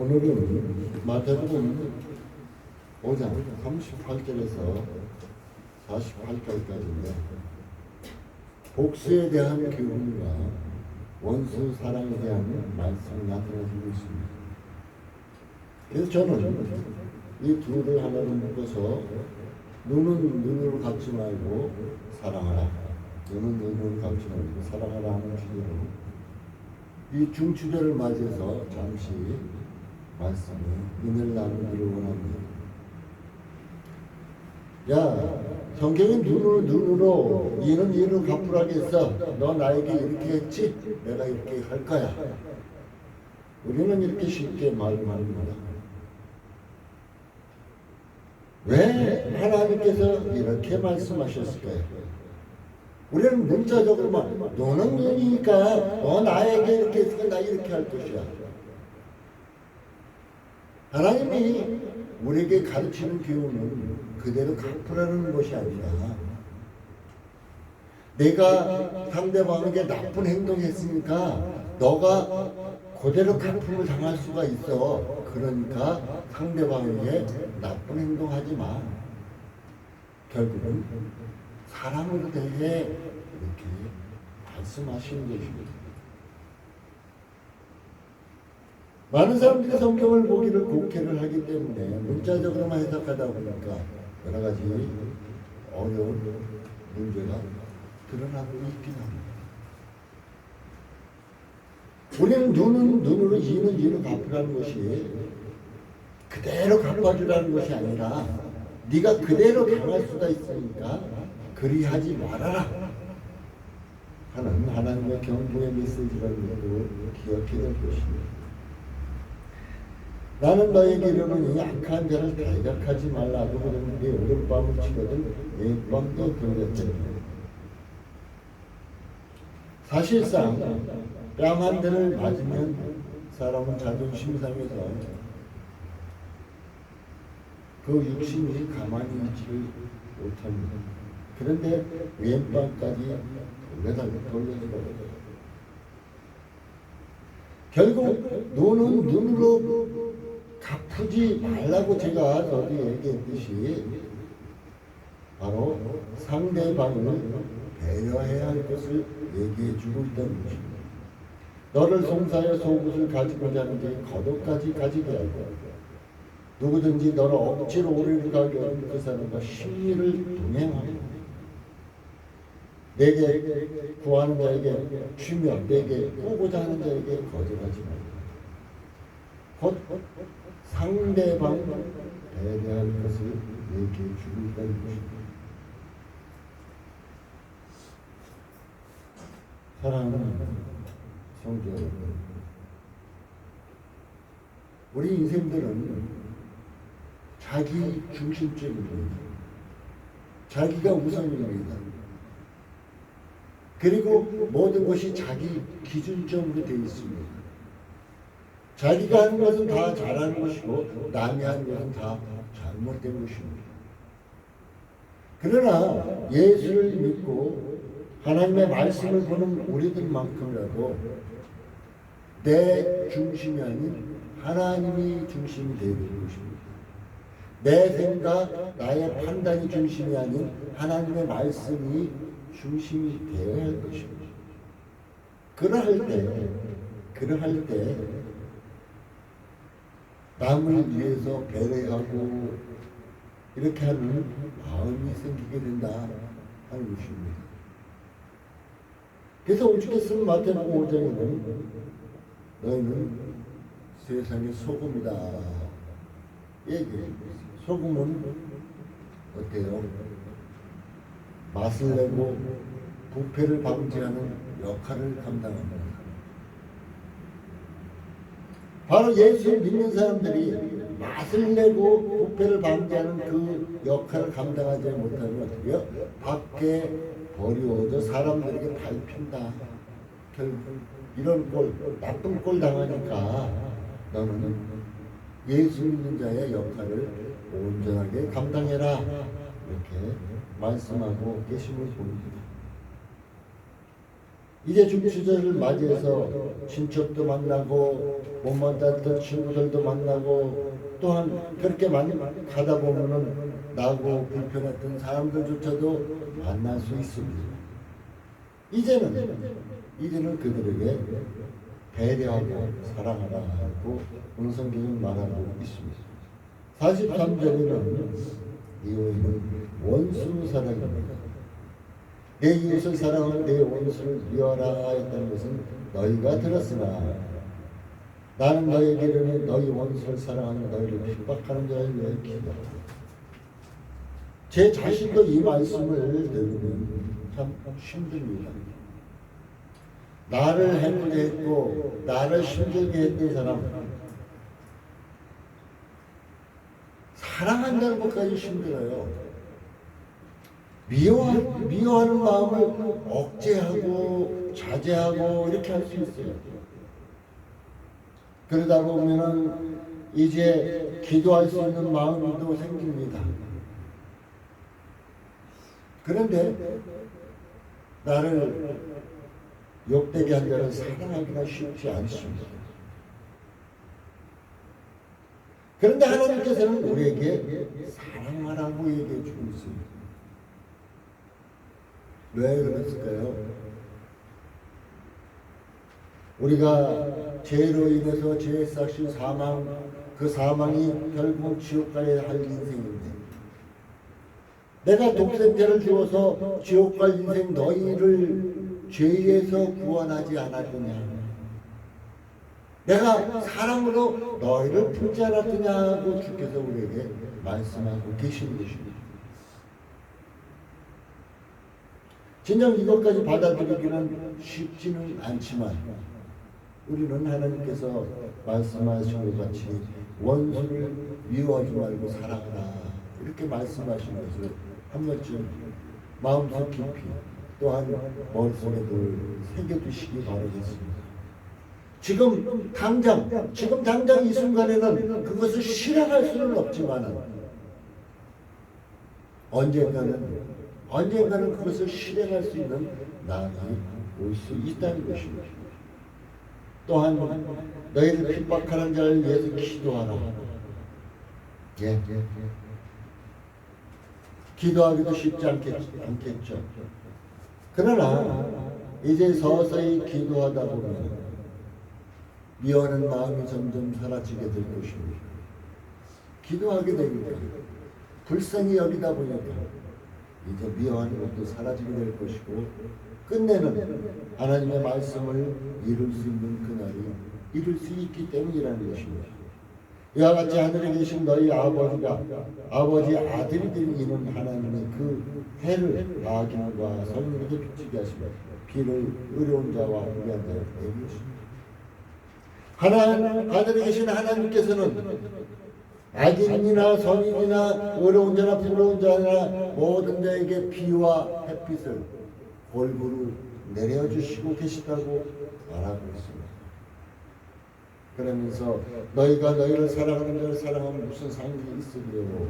오늘은 마태복음 5장 38절에서 48절까지인데 복수에 대한 교훈과 원수 사랑에 대한 말씀이 나타나고 있습니다. 그래서 저는 이 둘을 하나로 묶어서 눈은 눈으로 갚지 말고 사랑하라. 눈은 눈으로 갚지 말고 사랑하라 하는 주제로 이 중추절을 맞이해서 잠시 말씀을 은혜를 나누기를 원합니다. 야, 성경이 눈으로 눈으로 이는 이를 갚으라겠어. 너 나에게 이렇게 했지? 내가 이렇게 할 거야. 우리는 이렇게 쉽게 말합니다. 왜 하나님께서 이렇게 말씀하셨을까요? 우리는 문자적으로만 너는 눈이니까 너 나에게 이렇게 했으니까 나 이렇게 할 것이야. 하나님이 우리에게 가르치는 교훈은 그대로 갚으라는 것이 아니라 내가 상대방에게 나쁜 행동했으니까 너가 그대로 갚음을 당할 수가 있어. 그러니까 상대방에게 나쁜 행동하지 마. 결국은 사랑으로 대해 이렇게 말씀하시는 것입니다. 많은 사람들이 성경을 보기를 곡해를 하기 때문에 문자적으로만 해석하다 보니까 여러 가지 어려운 문제가 드러나고 있긴 합니다. 우리는 눈은 눈으로 이는 이로 갚으라는 것이 그대로 갚아주라는 것이 아니라 네가 그대로 당할 수가 있으니까 그리하지 말아라 하는 하나님의 경고의 메시지라는 것도 기억해야 될 것입니다. 나는 너에게 이르노니 악한 자를 대적하지 말라고 그러는데 오른밤을 치거든 왼밤도 돌렸더니 사실상 뺨 한 대를 맞으면 사람은 자존심 상해서 그 육신이 가만히 있지를 못합니다. 그런데 왼밤까지 돌려달고 돌려주고 결국 눈은 눈으로 갚지 말라고 제가 어디 얘기했듯이 바로 상대방을 배려해야 할 것을 얘기해 주고 있다는 것입니다. 너를 송사여 속옷을 가지고 자는데 겉옷까지 가지게 하고 누구든지 너를 억지로 오래를 가게 하는 그 사람과 심리를 동행하고 내게 구하는 자에게 주며 내게 꾸고자 하는 자에게 거절하지 말고. 곧 상대방 배려할 것을 얘기해 주고 있다는 것입니다. 사랑하는 성도 여러분, 우리 인생들은 자기 중심적입니다. 자기가 우선입니다. 그리고 모든 것이 자기 기준점으로 되어 있습니다. 자기가 하는 것은 다 잘하는 것이고 남이 하는 것은 다 잘못된 것입니다. 그러나 예수를 믿고 하나님의 말씀을 보는 우리들만큼이라도 내 중심이 아닌 하나님이 중심이 되는 것입니다. 내 생각, 나의 판단이 중심이 아닌 하나님의 말씀이 중심이 되어야 할 것입니다. 그러할 때, 그러할 때, 남을 위해서 배려하고 이렇게 하는 마음이 생기게 된다 하는 것입니다. 그래서 오죽해 쓴 마태복음 5장에는 너희는 세상의 소금이다. 얘기해. 소금은 어때요? 맛을 내고 부패를 방지하는 역할을 감당합니다. 바로 예수를 믿는 사람들이 맛을 내고 부패를 방지하는 그 역할을 감당하지 못하면 어떻게요? 밖에 버리워져 사람들에게 밟힌다. 결국 이런 꼴, 나쁜 꼴 당하니까 너는 예수 믿는 자의 역할을 온전하게 감당해라. 이렇게 말씀하고 계심을 보입니다. 이제 중추절을 맞이해서 친척도 만나고 못 만났던 친구들도 만나고 또한 그렇게 많이 가다 보면은 나고 불편했던 사람들조차도 만날 수 있습니다. 이제는 이제는 그들에게 배려하고 사랑하라 하고 오늘 성경은 말하고 있습니다. 43절에는 이호는 원수 사랑입니다. 내 이웃을 사랑하는 내 원수를 미워라 했다는 것은 너희가 들었으나 나는 너희에게 이르니 너희 원수를 사랑하는 너희를 핍박하는 자를 위하여 기도하라. 제 자신도 이 말씀을 들으면 참 힘듭니다. 나를 해보게 했고 나를 힘들게 했던 사람 사랑한다는 것까지 힘들어요. 미워, 미워하는 마음을 억제하고 자제하고 이렇게 할 수 있어요. 그러다 보면은 이제 기도할 수 있는 마음도 생깁니다. 그런데 나를 욕되게 한 자는 사랑하기가 쉽지 않습니다. 그런데 하나님께서는 우리에게 사랑하라고 얘기해 주고 있습니다. 왜 그랬을까요? 우리가 죄로 인해서 죄에 싹신 사망, 그 사망이 결국 지옥 가야 할 인생인데, 내가 독생자를 주어서 지옥 갈 인생 너희를 죄에서 구원하지 않았느냐? 내가 사랑으로 너희를 품지 않았느냐고 주께서 우리에게 말씀하고 계신 것입니다. 진정 이것까지 받아들이기는 쉽지는 않지만 우리는 하나님께서 말씀하신 것 같이 원수를 미워하지 말고 사랑하라 이렇게 말씀하신 것을 한 번쯤 마음속 깊이 또한 머릿속에 늘 새겨두시기 바라겠습니다. 지금 당장, 지금 당장 이 순간에는 그것을 실행할 수는 없지만 언젠가는, 언젠가는 그것을 실행할 수 있는 날이 올 수 있다는 것입니다. 또한 너희를 핍박하는 자를 위해서 기도하라. 예. 기도하기도 쉽지 않겠, 않겠 죠. 그러나 이제 서서히 기도하다 보면 미워하는 마음이 점점 사라지게 될 것입니다. 기도하게 되니까 불쌍히 여기다 보니까 이제 미워하는 것도 사라지게 될 것이고 끝내는 하나님의 말씀을 이룰 수 있는 그날이 이룰 수 있기 때문이라는 것입니다. 이와 같이 하늘에 계신 너희 아버지가 아버지 아들이 되는 하나님의 그 해를 악인과 성령에게 비추게 하시며 비를 의로운 자와 무리한 자에게 내리십니다. 하나님, 하늘에 계신 하나님께서는 악인이나 성인이나 어려운 자나 부러운 자나 모든 자에게 비와 햇빛을 골고루 내려주시고 계시다고 말하고 있습니다. 그러면서 너희가 너희를 사랑하는 자를 사랑하면 무슨 상관이 있으리요?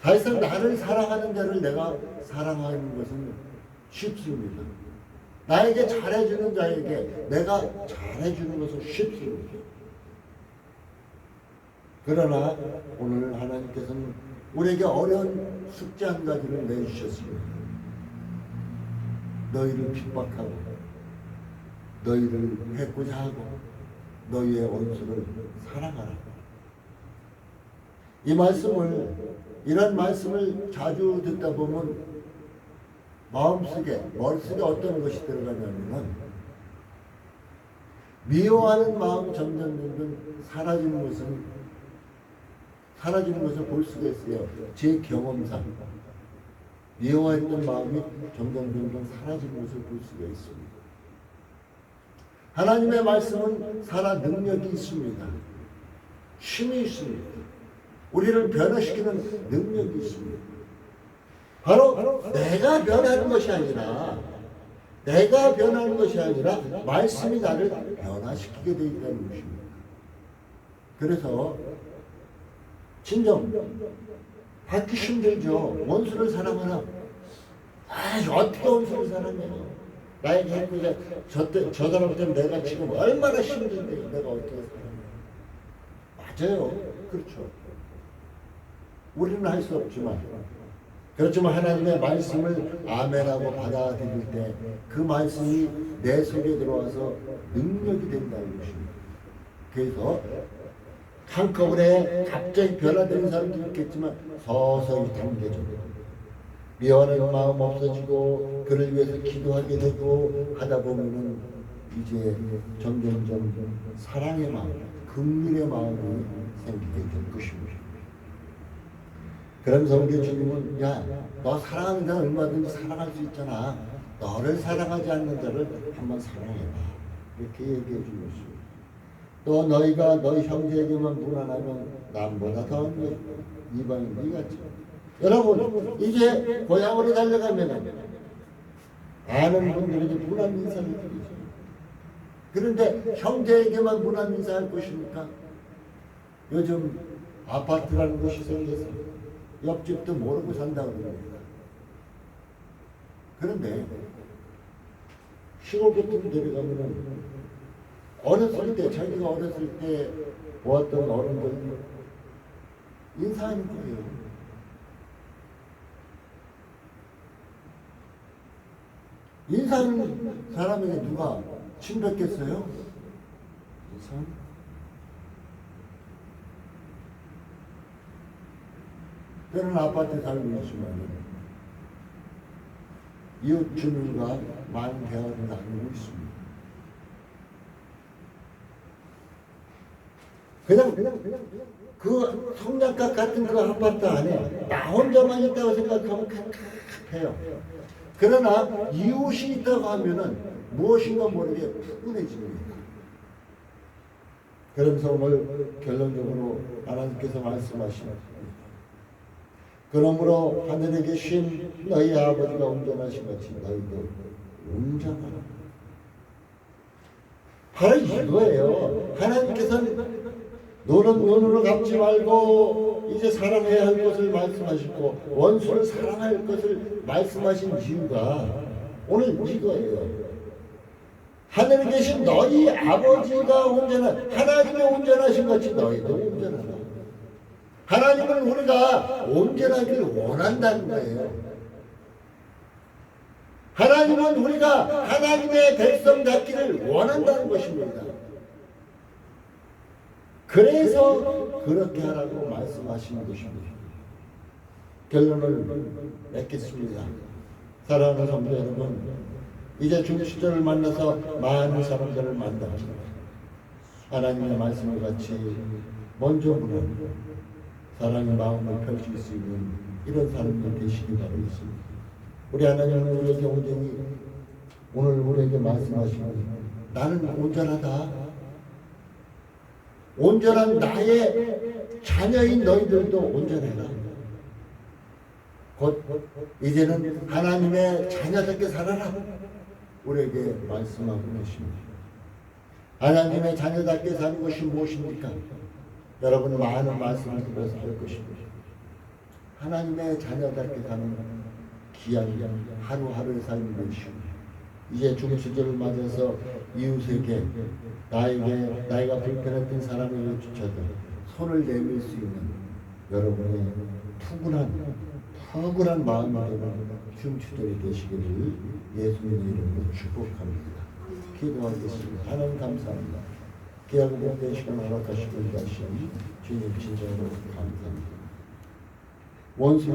사실상 나를 사랑하는 자를 내가 사랑하는 것은 쉽습니다. 나에게 잘해주는 자에게 내가 잘해주는 것은 쉽습니다. 그러나 오늘 하나님께서는 우리에게 어려운 숙제 한 가지를 내주셨습니다. 너희를 핍박하고 너희를 해코자 하고 너희의 원수를 사랑하라. 이 말씀을 이런 말씀을 자주 듣다 보면 마음속에 머릿속에 어떤 것이 들어가냐면은 미워하는 마음 점점 점점 사라지는 것은 사라지는 것을 볼 수가 있어요. 제 경험상 미워했던 마음이 점점 점점 사라지는 것을 볼 수가 있습니다. 하나님의 말씀은 살아 능력이 있습니다. 힘이 있습니다. 우리를 변화시키는 능력이 있습니다. 바로 내가 변하는 것이 아니라 내가 변하는 것이 아니라 말씀이 나를 변화시키게 되어 있다는 것입니다. 그래서 진정 받기 힘들죠. 원수를 사랑하나? 아, 어떻게 원수를 사랑해요? 나에게 했고 저때 저 사람 때문에 내가 지금 얼마나 힘든데 내가 어떻게 살아? 맞아요. 그렇죠. 우리는 할 수 없지만 그렇지만 하나님의 말씀을 아멘하고 받아들일 때 그 말씀이 내 속에 들어와서 능력이 된다는 것입니다. 그래서 한꺼번에 갑자기 변화되는 사람도 있겠지만 서서히 단계적으로 미워하는 마음 없어지고 그를 위해서 기도하게 되고 하다 보면은 이제 점점점 사랑의 마음, 긍휼의 마음이 생기게 될 것입니다. 그러면서 우리 주님은 야, 너 사랑하는 자는 얼마든지 사랑할 수 있잖아. 너를 사랑하지 않는 자를 한번 사랑해봐. 이렇게 얘기해 준 것입니다. 또 너희가 너희 형제에게만 무난하면 남보다 더한 것 이방인 네같이 여러분 이제 고향으로 달려가면 아는 분들에게 무난 인사를 드리죠. 그런데 형제에게만 무난 인사할 것입니까? 요즘 아파트라는 곳이 생겨서 옆집도 모르고 산다고 그럽니다. 그런데 시골 같은 데 가면은 어렸을 때 자기가 어렸을 때 보았던 어른들 인사하는 거예요. 인사하는 사람에게 누가 침뱉겠어요? 인사? 때는 아파트 살고 있지만 이웃 주민과 많은 대화를 나누고 있습니다. 그냥 그냥 그냥 그 성냥갑 같은 그 아파트 안에 나 혼자만 있다고 생각하면 깝깝해요. 그러나 이웃이 있다고 하면은 무엇인가 모르게 푸근해집니다. 그러면서 오늘 결론적으로 하나님께서 말씀하십니다. 그러므로 하늘에 계신 너희 아버지가 온전하신 같이 너희도 온전하라. 바로 이거예요. 하나님께서는 너는 눈으로 갚지 말고 이제 사랑해야 할 것을 말씀하시고 원수를 사랑할 것을 말씀하신 이유가 오늘 이거예요. 하늘에 계신 너희 아버지가 온전한 하나님의 온전하신 같이 너희도 온전하라. 하나님은 우리가 온전하기를 원한다는 거예요. 하나님은 우리가 하나님의 백성 같기를 원한다는 것입니다. 그래서 그렇게 하라고 말씀하시는 것입니다. 결론을 맺겠습니다. 사랑하는 성도 여러분, 이제 중시절을 만나서 많은 사람들을 만나십니다. 하나님의 말씀을 같이 먼저 보는 사랑의 마음을 펼칠 수 있는 이런 사람이 되시기 바라겠습니다. 우리 하나님은 우리에게 온전히 오늘 우리에게 말씀하시는 나는 온전하다. 온전한 나의 자녀인 너희들도 온전해라. 곧 이제는 하나님의 자녀답게 살아라. 우리에게 말씀하고 계십니다. 하나님의 자녀답게 사는 것이 무엇입니까? 여러분 많은 말씀을 들어서 할 것입니다. 하나님의 자녀답게 사는 귀한 하루하루의 삶이 되시옵니다. 이제 중시절을 맞아서 이웃에게 나에게 나이가 불편했던 사람에게 주쳐도 손을 내밀 수 있는 여러분의 푸근한 푸근한 되는 중시절이 되시기를 예수님의 이름으로 축복합니다. 기도하겠습니다. 하나님 감사합니다. 귀하고 복된 시간 허락하시고 일하신 주님 진정으로 감사합니다. 원수